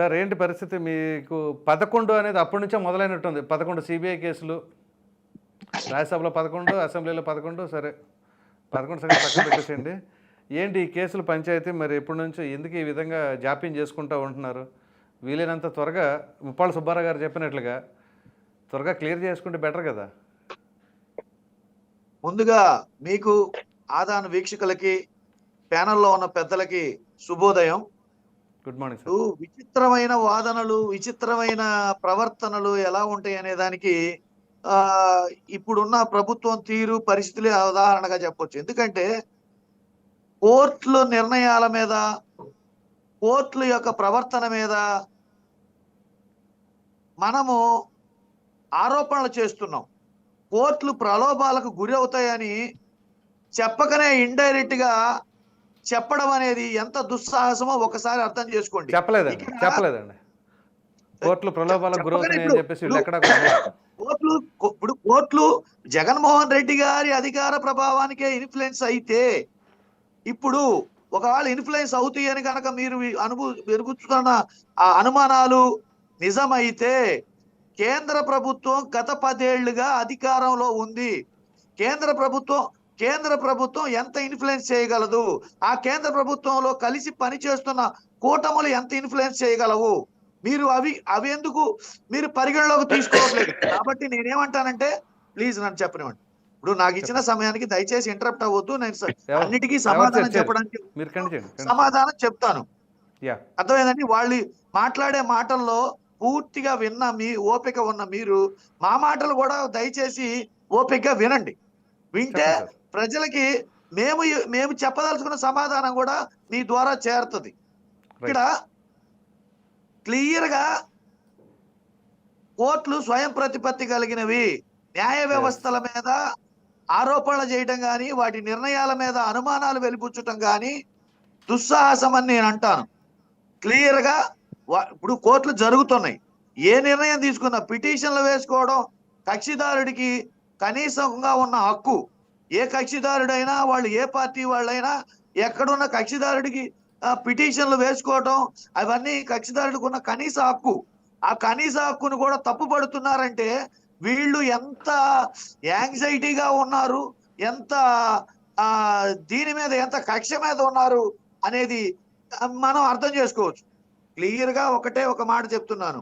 Sir ఏంటి పరిస్థితి? మీకు పదకొండు అనేది అప్పటి నుంచే మొదలైనట్టుంది. పదకొండు సిబిఐ కేసులు. రాజ్యసభలో పదకొండు అసెంబ్లీలో పదకొండు సరే. పదకొండు సరే పక్కన పెట్టేసేయండి. ఏంటి ఈ కేసులు పంచాయతీ? మరి ఎప్పటి నుంచో ఎందుకు ఈ విధంగా జాప్యం చేసుకుంటూ ఉంటున్నారు? వీలైనంత త్వరగా ముప్పాళ్ళ సుబ్బారావు గారు చెప్పినట్లుగా త్వరగా క్లియర్ చేసుకుంటే బెటర్ కదా. ముందుగా మీకు ఆదాన వీక్షకులకి ప్యానల్లో ఉన్న పెద్దలకి శుభోదయం. గుడ్ మార్నింగ్ సార్ విచిత్రమైన వాదనలు విచిత్రమైన ప్రవర్తనలు ఎలా ఉంటాయి అనే దానికి ఆ ఇప్పుడున్న ప్రభుత్వం తీరు పరిస్థితులే ఉదాహరణగా చెప్పొచ్చు. ఎందుకంటే కోర్టుల నిర్ణయాల మీద కోర్టుల యొక్క ప్రవర్తన మీద మనము ఆరోపణలు చేస్తున్నాం. కోర్టులు ప్రలోభాలకు గురి అవుతాయని చెప్పకనే ఇండైరెక్ట్గా చెప్పడం అనేది ఎంత దుస్సాహసమో ఒకసారి అర్థం చేసుకోండి. చెప్పలేదండి చెప్పలేదండి. కోర్టులు ప్రలోభాలకు గురవుతున్నాయని చెప్పగానే చెప్పేసి ఎక్కడ కోర్టులు ఇప్పుడు కోర్టులు జగన్మోహన్ రెడ్డి గారి అధికార ప్రభావానికే ఇన్ఫ్లుయెన్స్ అయితే ఇప్పుడు ఒకవేళ ఇన్ఫ్లుయెన్స్ అవుతాయి అని కనుక మీరు ఈ అనుభూ వెలుగుతున్న ఆ అనుమానాలు నిజమైతే కేంద్ర ప్రభుత్వం గత పదేళ్ళుగా అధికారంలో ఉంది. కేంద్ర ప్రభుత్వం కేంద్ర ప్రభుత్వం ఎంత ఇన్ఫ్లుయెన్స్ చేయగలదు? ఆ కేంద్ర ప్రభుత్వంలో కలిసి పనిచేస్తున్న కూటములు ఎంత ఇన్ఫ్లుయెన్స్ చేయగలవు? మీరు అవి అవి ఎందుకు మీరు పరిగణలోకి తీసుకోవట్లేదు? కాబట్టి నేనేమంటానంటే ప్లీజ్ నన్ను చెప్పనివ్వండి. ఇప్పుడు నాకు ఇచ్చిన సమయానికి దయచేసి ఇంటరప్ట్ అవ్వద్దు. నేను అన్నిటికీ సమాధానం చెప్పడానికి సమాధానం చెప్తాను. అర్థమైందండి? వాళ్ళు మాట్లాడే మాటల్లో పూర్తిగా విన్న మీ ఓపిక ఉన్న మీరు మా మాటలు కూడా దయచేసి ఓపికగా వినండి. వింటే. ప్రజలకి మేము మేము చెప్పదలుచుకున్న సమాధానం కూడా మీ ద్వారా చేరుతుంది. ఇక్కడ క్లియర్గా కోర్టులు స్వయం ప్రతిపత్తి కలిగినవి. న్యాయ వ్యవస్థల మీద ఆరోపణలు చేయటం కానీ వాటి నిర్ణయాల మీద అనుమానాలు వెలిపుచ్చటం కానీ దుస్సాహసం అని నేను అంటాను. క్లియర్గా వా- ఇప్పుడు కోర్టులు జరుగుతున్నాయి. ఏ నిర్ణయం తీసుకున్నా పిటిషన్లు వేసుకోవడం కక్షిదారుడికి కనీసంగా ఉన్న హక్కు. ఏ కక్షిదారుడైనా వాళ్ళు ఏ పార్టీ వాళ్ళైనా ఎక్కడున్న కక్షిదారుడికి పిటిషన్లు వేసుకోవటం అవన్నీ కక్షిదారుడికి ఉన్న కనీస హక్కు. ఆ కనీస హక్కును కూడా తప్పుపడుతున్నారంటే వీళ్ళు ఎంత యాంగ్జైటీగా ఉన్నారు ఎంత దీని మీద ఎంత కక్ష మీద ఉన్నారు అనేది మనం అర్థం చేసుకోవచ్చు. క్లియర్గా ఒకటే ఒక మాట చెప్తున్నాను.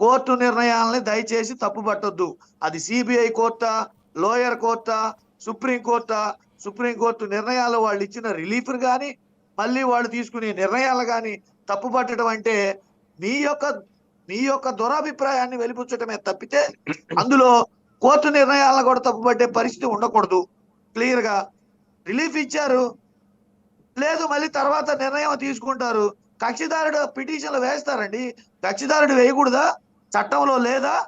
కోర్టు నిర్ణయాలని దయచేసి తప్పుపట్టొద్దు. అది సిబిఐ కోర్టా lower కోర్టా supreme supreme court supreme court నిర్ణయాలు వాళ్ళు ఇచ్చిన రిలీఫ్ కానీ మళ్ళీ వాళ్ళు తీసుకునే నిర్ణయాలు కానీ తప్పుపట్టడం అంటే మీ యొక్క నీ యొక్క దురాభిప్రాయాన్ని వెలిపుచ్చటమే తప్పితే అందులో కోర్టు నిర్ణయాలను కూడా తప్పుపట్టే పరిస్థితి ఉండకూడదు. క్లియర్గా రిలీఫ్ ఇచ్చారు. లేదు మళ్ళీ తర్వాత నిర్ణయం తీసుకుంటారు. కక్షిదారుడు పిటిషన్లు వేస్తారండి. కక్షిదారుడు వేయకూడదా? చట్టంలో లేదా?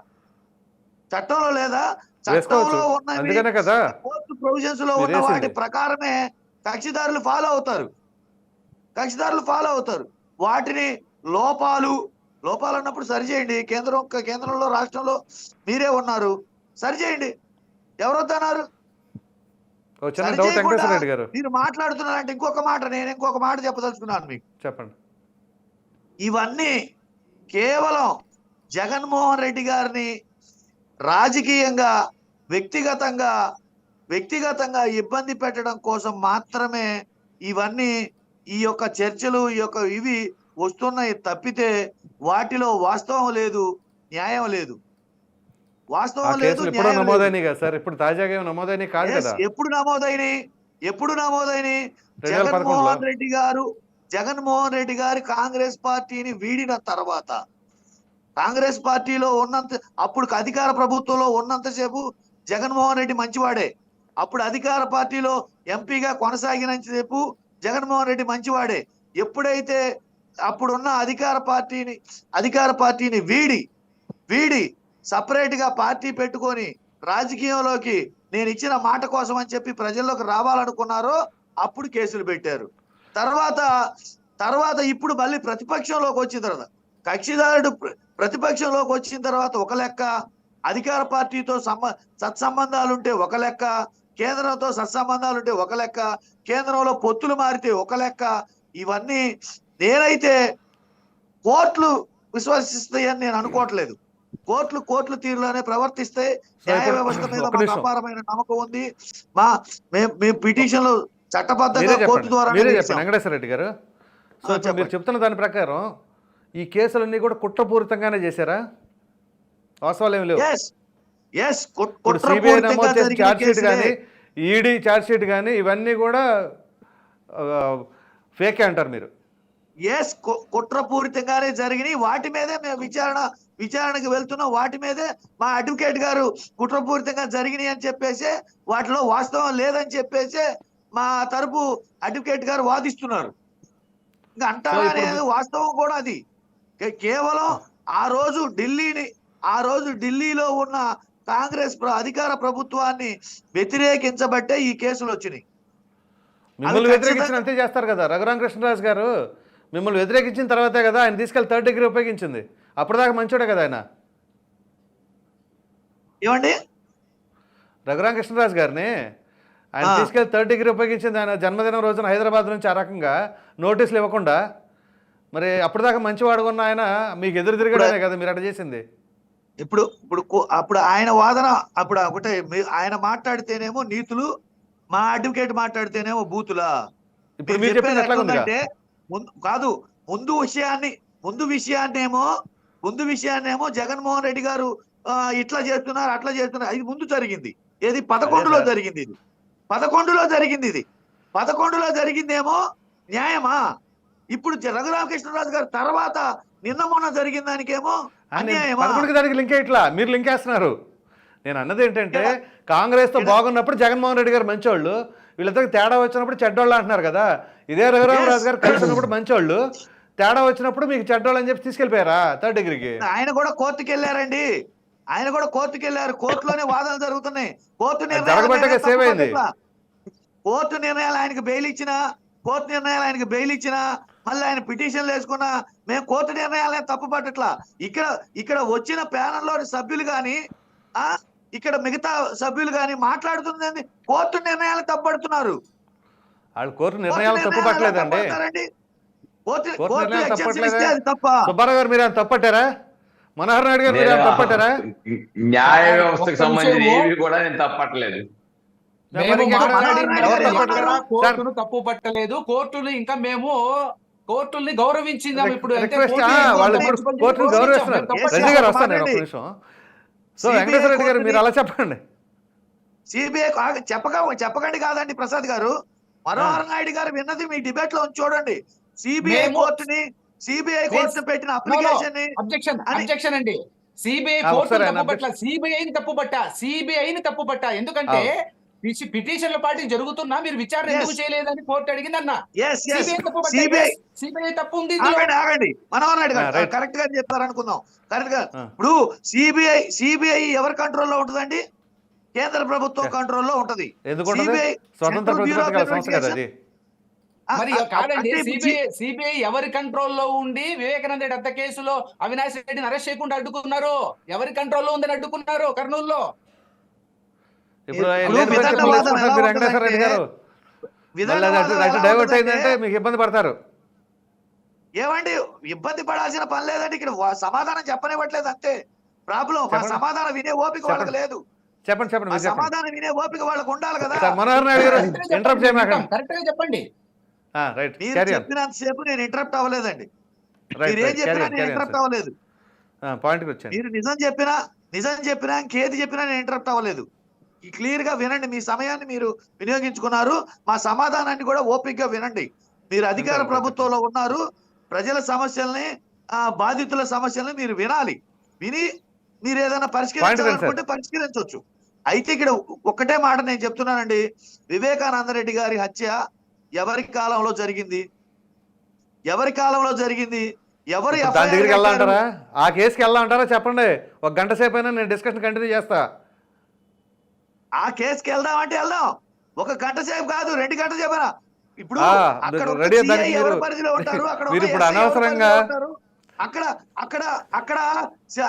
చట్టంలో లేదా? చట్టంలో కదా. కోర్టు ప్రొవిజన్స్లో ఉన్న వాటి. ప్రకారమే కక్షిదారులు ఫాలో అవుతారు. కక్షిదారులు ఫాలో అవుతారు. వాటిని లోపాలు లోపాలు అన్నప్పుడు సరిచేయండి కేంద్రం కేంద్రంలో రాష్ట్రంలో మీరే ఉన్నారు. సరిచేయండి ఎవరు వద్దన్నారు? ఓ చిన్న సరి డౌట్ చేయకుండా వెంకటేశ్వర రెడ్డి గారు. మీరు మాట్లాడుతున్నారంటే ఇంకొక మాట నేను ఇంకొక మాట చెప్పదలుచుకున్నాను మీకు. చెప్పండి. ఇవన్నీ కేవలం జగన్మోహన్ రెడ్డి గారిని రాజకీయంగా వ్యక్తిగతంగా వ్యక్తిగతంగా ఇబ్బంది పెట్టడం కోసం మాత్రమే ఇవన్నీ ఈ యొక్క చర్చలు ఈ యొక్క ఇవి వస్తున్నాయి తప్పితే వాటిలో వాస్తవం లేదు న్యాయం లేదు. వాస్తవం లేదు ఎప్పుడో. నమోదైనవి కదా సార్? ఇప్పుడు తాజాగా ఏమి నమోదైనవి కాదు Yes, కదా? ఎప్పుడు నమోదైనవి ఎప్పుడు నమోదైనవి జగన్మోహన్ రెడ్డి గారు జగన్మోహన్ రెడ్డి గారి కాంగ్రెస్ పార్టీని వీడిన తర్వాత కాంగ్రెస్ పార్టీలో ఉన్నంత అప్పుడు అధికార ప్రభుత్వంలో ఉన్నంతసేపు జగన్మోహన్ రెడ్డి మంచివాడే. అప్పుడు అధికార పార్టీలో ఎంపీగా కొనసాగినంతసేపు జగన్మోహన్ రెడ్డి మంచివాడే. ఎప్పుడైతే అప్పుడున్న అధికార పార్టీని అధికార పార్టీని వీడి వీడి సపరేట్గా పార్టీ పెట్టుకొని రాజకీయంలోకి నేను ఇచ్చిన మాట కోసం అని చెప్పి ప్రజల్లోకి రావాలనుకున్నారో అప్పుడు కేసులు పెట్టారు. తర్వాత తర్వాత ఇప్పుడు మళ్ళీ ప్రతిపక్షంలోకి వచ్చిన తర్వాత కక్షిదారుడు ప్ర- ప్రతిపక్షంలోకి వచ్చిన తర్వాత ఒక లెక్క అధికార పార్టీతో సంబ సత్సంబంధాలు ఉంటే ఒక లెక్క కేంద్రంతో సత్సంబంధాలు ఉంటే ఒక లెక్క కేంద్రంలో పొత్తులు మారితే ఒక లెక్క. ఇవన్నీ నేనైతే కోర్టులు విశ్వసిస్తాయని నేను అనుకోవట్లేదు. కోర్టులు కోర్టుల తీరులోనే ప్రవర్తిస్తే న్యాయ వ్యవస్థ మీద మాకు. అపారమైన నమ్మకం ఉంది. మా మేము పిటిషన్లు చట్టబద్ధంగా కోర్టు ద్వారా వెంకటేశ్వర రెడ్డి గారు. మీరు. చెప్తున్న దాని ప్రకారం ఈ కేసులన్నీ కూడా కుట్రపూరితంగానే చేశారా? వాస్తవాలు ఏమి లేవు. సిబిఐ నమోదు చేసిన ఛార్జ్ షీట్ కానీ ఈడీ ఛార్జ్ షీట్ కానీ ఇవన్నీ కూడా ఫేకే అంటారు మీరు. ఎస్ కుట్రపూరితంగానే జరిగినాయి. వాటి మీదే మేము విచారణ విచారణకు వెళ్తున్నాం. వాటి మీదే మా అడ్వకేట్ గారు కుట్రపూరితంగా జరిగినాయి అని చెప్పేసి వాటిలో వాస్తవం లేదని చెప్పేసి మా తరపు అడ్వకేట్ గారు వాదిస్తున్నారు. ఇంకా అంటారా వాస్తవం కూడా అది. కేవలం ఆ. రోజు ఢిల్లీని ఆ రోజు ఢిల్లీలో ఉన్న కాంగ్రెస్ ప్ర- అధికార ప్రభుత్వాన్ని వ్యతిరేకించబట్టే ఈ కేసులు వచ్చినాయి. మిమ్మల్ని వ్యతిరేకించిన అంతే చేస్తారు కదా రఘురామ కృష్ణరాజు గారు. మిమ్మల్ని వ్యతిరేకించిన తర్వాతే కదా ఆయన తీసుకెళ్ళి థర్డ్ డిగ్రీ ఉపయోగించింది. అప్పటిదాకా మంచోడే కదా ఆయన. ఏమండి? రఘురామ కృష్ణరాజు గారిని ఆయన ఆ. తీసుకెళ్ళి థర్డ్ డిగ్రీ ఉపయోగించింది ఆయన జన్మదినం రోజున హైదరాబాద్ నుంచి ఆ రకంగా నోటీసులు ఇవ్వకుండా మరి అప్పటిదాకా మంచివాడు ఉన్న ఆయన మీకు ఎదురు తిరగడమే కదా మీరు అట్లా చేసింది. ఇప్పుడు ఇప్పుడు అప్పుడు ఆయన వాదన అప్పుడు ఒకటే ఆయన మాట్లాడితేనేమో నీతులు మా అడ్వకేట్ మాట్లాడితేనేమో బూతులా? ఇప్పుడు మీరు చెప్పింది కాదు ముందు విషయాన్ని ముందు విషయాన్నేమో ముందు విషయాన్నేమో జగన్మోహన్ రెడ్డి గారు ఇట్లా చేస్తున్నారు అట్లా చేస్తున్నారు ఇది ముందు జరిగింది. ఏది పదకొండులో. జరిగింది ఇది. పదకొండులో జరిగింది ఇది. పదకొండులో జరిగిందేమో న్యాయమా? ఇప్పుడు రఘురామకృష్ణరాజు గారు తర్వాత నిన్న మొన్న జరిగిన దానికేమో అన్యాయమా? దానికి లింక్ ఇట్లా. మీరు లింక్ వేస్తున్నారు నేను అన్నది ఏంటంటే కాంగ్రెస్తో బాగున్నప్పుడు జగన్మోహన్ రెడ్డి గారు మంచోళ్ళు వీళ్ళిద్దరికి తేడా వచ్చినప్పుడు చెడ్డోళ్ళు అంటున్నారు కదా. ఇదే రఘురామరాజు గారు కలిసి ఉన్నప్పుడు మంచోళ్ళు తేడా వచ్చినప్పుడు మీకు చెడ్డోళ్ళు అని చెప్పి తీసుకెళ్ళిపోయారా థర్డ్ డిగ్రీకి? ఆయన కూడా కోర్టుకి వెళ్ళారండి ఆయన కూడా కోర్టుకి వెళ్ళారు కోర్టులోనే వాదనలు జరుగుతున్నాయి. కోర్టు నిర్ణయాలు జరగబట్టే ఆయన సేవ్ అయింది. తప్పుపట్టట్లా. కోర్టు నిర్ణయాలు ఆయనకి బెయిల్ ఇచ్చినా కోర్టు నిర్ణయాలు ఆయనకి బెయిల్ ఇచ్చినా మళ్ళీ ఆయన పిటిషన్లు వేసుకున్నా మేము కోర్టు నిర్ణయాలే తప్పు పట్టట్లా. ఇక్కడ ఇక్కడ వచ్చిన ప్యానల్లోని సభ్యులు కానీ ఆ ఇక్కడ మిగతా సభ్యులు కానీ మాట్లాడుతుంది? కోర్టు నిర్ణయాలు తప్పడుతున్నారు వాళ్ళు కోర్టు నిర్ణయాలు తప్పు పట్టలేదండి సుబ్బారావు గారు మీరు తప్పట్టారా మనోహర్ నాయుడు గారు మీరు తప్పట్టారా న్యాయ వ్యవస్థకు సంబంధించిన నిమిషము. ఏవి కూడా నేను తప్పట్లేదు? కోర్టును తప్పు పట్టలేదు. కోర్టులు ఇంకా మేము కోర్టుల్ని గౌరవించిందాం ఇప్పుడు కోర్టును గౌరవిస్తున్నారు. గారు వస్తాను నేను ఒక. నిమిషం. సో వెంకటేశ్వర రెడ్డి గారు మీరు అలా చెప్పండి. సిబిఐ చెప్పక చెప్పకండి కాదండి ప్రసాద్ గారు. మనోహర్ నాయుడు గారు విన్నది మీ డిబేట్లో ఉంచి చూడండి. సిబిఐ కోర్టుని సిబిఐ కోర్టు పెట్టిన అప్లికేషన్ని. అబ్జెక్షన్ అండి. సిబిఐ కోర్టు తప్పు పట్ల సిబిఐని తప్పు పట్ట సిబిఐని తప్పు పట్ట ఎందుకంటే పిటిషన్ల పార్టీ జరుగుతున్నా మీరు విచారణ. ఎందుకు చేయలేదని కోర్టు అడిగింది అన్న ఎస్ ఎస్ సిబిఐ తప్పు సిబిఐ సిబిఐ ఉంది. ఆగండి మనోహర్. కరెక్ట్గా చెప్పారు అనుకుందాం కరెక్ట్గా. ఇప్పుడు సిబిఐ సిబిఐ ఎవరి కంట్రోల్లో ఉంటుందండి కేంద్ర ప్రభుత్వం. కంట్రోల్లో ఉంటది స్వతంత్ర ఆ, మరి ఆ, కాదండి సిబిఐ సిబిఐ ఎవరి కంట్రోల్లో ఉండి వివేకానంద రెడ్డి హత్య కేసులో అవినాష్ రెడ్డిని అరెస్ట్ చేయకుండా అడ్డుకున్నారు ఎవరి కంట్రోల్లో ఉందని అడ్డుకున్నారు కర్నూలులో ఇప్పుడు ఇప్పుడు ఆయన లేని విధాన పక్షంలో వాదన తీసుకుంటారు ఎలా వెంకటేశ్వర రెడ్డి గారు? డైవర్ట్ అయిందంటే మీకు ఇబ్బంది పడతారు. ఏమండి ఇబ్బంది పడాల్సిన పని లేదండి. ఇక్కడ సమాధానం చెప్పనివ్వట్లేదు అంతే. ప్రాబ్లం. సమాధానం వినే ఓపిక వాళ్ళకి. లేదు. చెప్పండి చెప్పండి సమాధానం వినే ఓపిక వాళ్ళకు ఉండాలి కదా. మనోహర్ నాయుడు గారు ఇంటరప్ట్ చేయమాకండి కరెక్ట్గా చెప్పండి. రైట్. మీరు చెప్పినంతసేపు నేను ఇంటరప్ట్ అవ్వలేదండి. రైట్ మీరు ఏం చెప్పినా నేను ఇంటరప్ట్ అవ్వలేదు. మీరు నిజం చెప్పినా నిజం చెప్పినా ఇంకేది చెప్పినా నేను ఇంటరప్ట్ అవ్వలేదు. క్లియర్గా వినండి. మీ సమయాన్ని మీరు వినియోగించుకున్నారు. మా సమాధానాన్ని కూడా ఓపిక గా వినండి. మీరు అధికార ప్రభుత్వంలో ఉన్నారు. ప్రజల సమస్యల్ని ఆ బాధితుల సమస్యల్ని మీరు వినాలి. విని మీరు ఏదైనా పరిష్కరించాలనుకుంటే పరిష్కరించవచ్చు. అయితే ఇక్కడ ఒక్కటే మాట నేను చెప్తున్నానండి. వివేకానంద రెడ్డి గారి హత్య ఎవరి కాలంలో జరిగింది? ఎవరి కాలంలో జరిగింది? ఎవరు దాని దగ్గరికి? వెళ్ళాలంటారా? ఆ కేసుకి వెళ్ళాలంటారా? చెప్పండి. ఒక గంట సేపు అయినా నేను డిస్కషన్ కంటిన్యూ చేస్తా. ఆ కేసుకి వెళ్దాం అంటే వెళ్దాం ఒక గంట సేపు కాదు రెండు గంటల సేపు ఇప్పుడు పరిధిలో ఉంటారు అక్కడ అనవసరంగా-? అక్కడ అక్కడ అక్కడ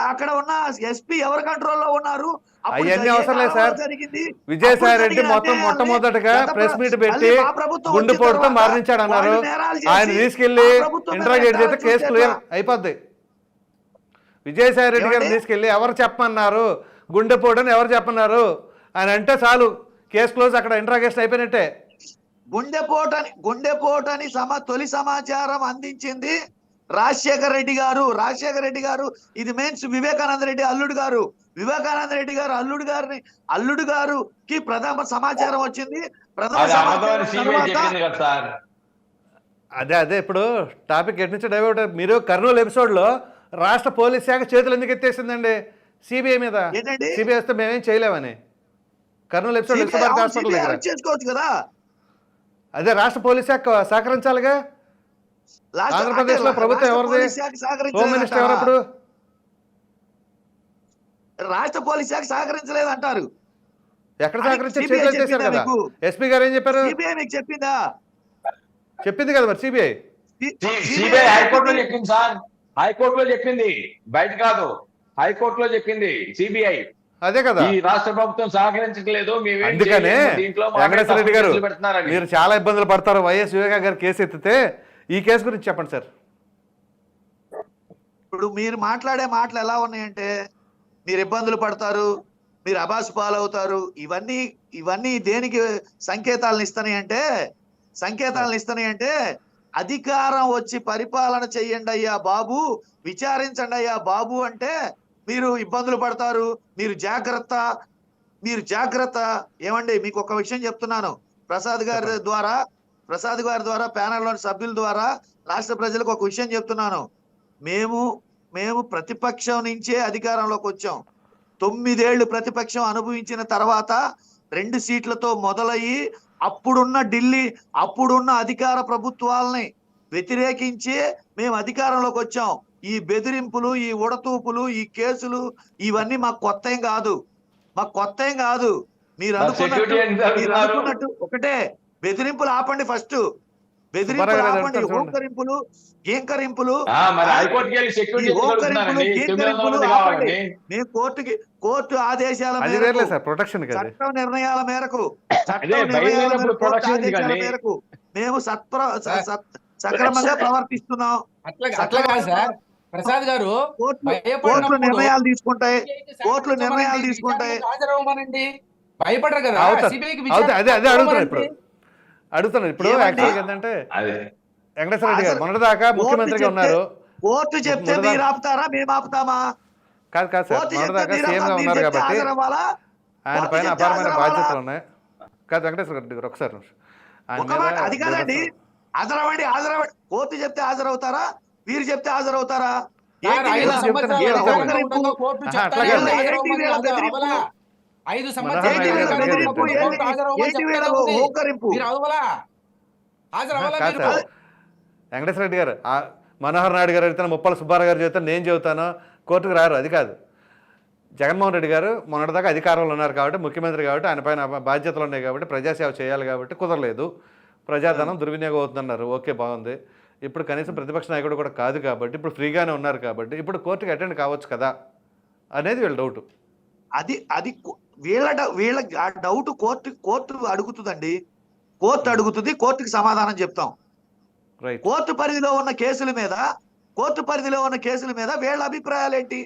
అక్కడ ఉన్న ఎస్పీ ఎవరి కంట్రోల్లో ఉన్నారు అవన్నీ అవసరం లేదు సార్. జరిగింది విజయసాయి రెడ్డి మొత్తం మొట్టమొదటగా ప్రెస్ ప్ర- మీట్ పెట్టి గుండు పోటుతో తర్వాత మరణించాడు అన్నారు ఆయన తీసుకెళ్ళి ఇంట్రాగేట్ చేస్తే కేసు క్లియర్? అయిపోద్ది విజయసాయి రెడ్డి గారిని ఏమండి? తీసుకెళ్ళి ఎవరు చెప్పమన్నారు గుండెపోటు అని ఎవరు చెప్పమన్నారు అని అంటే చాలు. కేసు క్లోజ్ అక్కడ ఇంట్రాగేషన్ అయిపోయినట్టే. గుండెపోటని గుండెపోటని సమ తొలి సమాచారం అందించింది రాజశేఖర రెడ్డి గారు. రాజశేఖర రెడ్డి గారు ఇది మీన్స్ వివేకానంద రెడ్డి అల్లుడు గారు. వివేకానంద రెడ్డి గారు అల్లుడు గారిని అల్లుడు గారుకి ప్రథమ సమాచారం వచ్చింది. ప్రథమ అది సమాచారం అదే అదే ఇప్పుడు టాపిక్ ఎటు నుంచి డైవర్ట్ మీరు కర్నూలు ఎపిసోడ్లో రాష్ట్ర పోలీస్ శాఖ చేతులు ఎందుకు ఎత్తేసిందండి? సిబిఐ మీద. ఏంటండి? సిబిఐ వస్తే మేమేం చేయలేమని. కర్నూలు ఎపిసోడ్ విశ్వభారతి హాస్పిటల్ దగ్గర. చేసుకోవచ్చు కదా? అదే రాష్ట్ర పోలీస్ శాఖ సహకరించాలిగా? లాస్ట్ ఆంధ్రప్రదేశ్లో అంటే ప్రభుత్వం ఎవరిది? Home minister? ఎవరప్పుడు? రాష్ట్ర పోలీస్ శాఖ సహకరించలేదు అంటారు ఎక్కడ సహకరించారు? చేతులు కదా. మీకు? ఎస్పీ గారు ఏం చెప్పారు? సిబిఐ మీకు చెప్పిందా? చెప్పింది కదా మరి సిబిఐ. సిబిఐ హైకోర్టులో చెప్పింది. చెప్పింది సార్. హైకోర్టులో చెప్పింది. బయట కాదు. హైకోర్టులో చెప్పింది సిబిఐ. అదే కదా. ఈ రాష్ట్ర ప్రభుత్వం సహకరించట్లేదు అందుకనే వెంకటేశ్వర రెడ్డి గారు. మీరు చాలా ఇబ్బందులు పడతారు. వైఎస్ వివేకా గారు కేసు ఎత్తితే ఈ కేసు గురించి చెప్పండి సార్. ఇప్పుడు మీరు మాట్లాడే మాటలు ఎలా ఉన్నాయంటే మీరు ఇబ్బందులు పడతారు మీరు అబాసు పాలవుతారు ఇవన్నీ ఇవన్నీ దేనికి సంకేతాలను ఇస్తున్నాయి అంటే సంకేతాలను ఇస్తున్నాయి అంటే అధికారం వచ్చి పరిపాలన చెయ్యండి అయ్యా బాబు విచారించండి అయ్యా బాబు అంటే మీరు ఇబ్బందులు పడతారు మీరు జాగ్రత్త మీరు జాగ్రత్త. ఏమండి మీకు ఒక విషయం చెప్తున్నాను. ప్రసాద్ గారి ద్వారా ప్రసాద్ గారి ద్వారా ప్యానెల్లోని సభ్యుల ద్వారా రాష్ట్ర ప్రజలకు ఒక విషయం చెప్తున్నాను. మేము మేము ప్రతిపక్షం నుంచే అధికారంలోకి వచ్చాం. తొమ్మిదేళ్ళు ప్రతిపక్షం అనుభవించిన తర్వాత రెండు సీట్లతో మొదలయ్యి అప్పుడున్న ఢిల్లీ అప్పుడున్న అధికార ప్రభుత్వాలని వ్యతిరేకించి మేము అధికారంలోకి వచ్చాం. ఈ బెదిరింపులు ఈ ఉడతూపులు ఈ కేసులు ఇవన్నీ మాకు కొత్త ఏం కాదు. మాకు కొత్త ఏం కాదు. మీరు అనుకున్నట్టు మీరు? అనుకున్నట్టు ఒకటే బెదిరింపులు ఆపండి ఫస్ట్ బెదిరింపులు ఆపండి. ఓంకరింపులు ఆపండి. కావాలండి. మేము కోర్టుకి కోర్టు ఆదేశాల అది మేరకు వేర్లే సార్ ప్రొటెక్షన్ కదా. చట్టం నిర్ణయాల మేరకు చట్టం నిర్ణయాల మేరకు, కోర్టు ప్రొటెక్షన్ ఆదేశాల? మేరకు మేము సత్ప్ర సక్రమంగా ప్రవర్తిస్తున్నాం. అట్లా అట్లా కాదు సార్. ప్రసాద్ గారు కోర్టులు నిర్ణయాలు తీసుకుంటాయి. కోర్టులు నిర్ణయాలు తీసుకుంటాయి. హాజరవ్వమనండి. భయపడరు కదా. అదే ఇప్పుడు. విచారణ అడుగుతున్నారు ఇప్పుడు? యాక్చువల్గా ఏంటంటే అదే. వెంకటేశ్వర రెడ్డి గారు మొన్నటిదాకా ముఖ్యమంత్రిగా ఉన్నారు. కోర్టు చెప్తే మీరు ఆపుతారా? మేము ఆపుతామా? కాదు కాదు సార్. మొన్నటిదాకా సీఎంగా? ఉన్నారు కాబట్టి? ఆయన పైన అపారమైన? బాధ్యతలు ఉన్నాయి. కాదు వెంకటేశ్వర రెడ్డి గారు ఒకసారి అది కాదండి హాజరవ్వండి హాజరవ్వండి. కోర్టు చెప్తే హాజరవుతారా? వీరు చెప్తే హాజరవుతారా? ఐదు చెప్తానే చెప్తానే? మీరు మీరు? వెంకటేశ్వర రెడ్డి గారు ఆ మనోహర్ నాయుడు గారు అడుగుతాను ముప్పల సుబ్బారావు గారు చెబుతాను నేను చెబుతాను కోర్టుకు రారు అది కాదు. జగన్మోహన్ రెడ్డి గారు మొన్నటిదాకా అధికారంలో ఉన్నారు కాబట్టి ముఖ్యమంత్రి కాబట్టి ఆయన పైన బాధ్యతలు ఉన్నాయి కాబట్టి ప్రజాసేవ చేయాలి కాబట్టి కుదరలేదు. ప్రజాధనం దుర్వినియోగం అవుతుందన్నారు. ఓకే బాగుంది. ఇప్పుడు కనీసం ప్రతిపక్ష నాయకుడు కూడా కాదు కాబట్టి ఇప్పుడు ఫ్రీగానే ఉన్నారు కాబట్టి ఇప్పుడు కోర్టుకి అటెండ్ కావచ్చు కదా అనేది వీళ్ళ డౌట్ అది అది వీళ్ళ వీళ్ళ ఆ డౌట్ కోర్టు కోర్టు అడుగుతుందండి. కోర్టు అడుగుతుంది కోర్టుకి సమాధానం చెప్తాం. రైట్ కోర్టు పరిధిలో ఉన్న కేసుల మీద కోర్టు పరిధిలో ఉన్న కేసుల మీద వీళ్ళ అభిప్రాయాలు ఏంటి?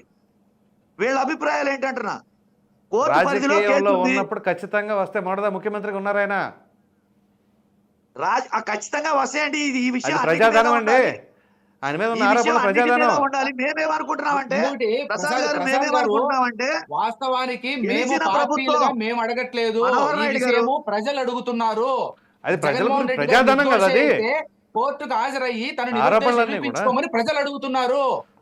వీళ్ళ అభిప్రాయాలు ఏంటి అంటున్నా కోర్టు పరిధిలో. ఉన్నప్పుడు ఖచ్చితంగా వస్తే మొదట ముఖ్యమంత్రిగా ఉన్నారు ఆయన రాజ్ ఆ ఖచ్చితంగా వస్తాయండి. ఇది ఈ విషయం ప్రజాధనం అండి. ఆయన మీద ఈ ఉన్న విషయం ఆరోపణ ప్రజాధనం. ఉండాలి. మేమేమనుకుంటున్నామంటే ప్రసాద్ ప్రసాద్ గారు మేమేమనుకుంటున్నామంటే వాస్తవానికి మేము ప్రభుత్వం. మేము అడగట్లేదు. ప్రజలు అడుగుతున్నారు. అది ప్రజల ప్రజాధనం కదా అది. కోర్టుకు హాజరయ్యి తన నిరూపించుకోమని ప్రజలు అడుగుతున్నారు.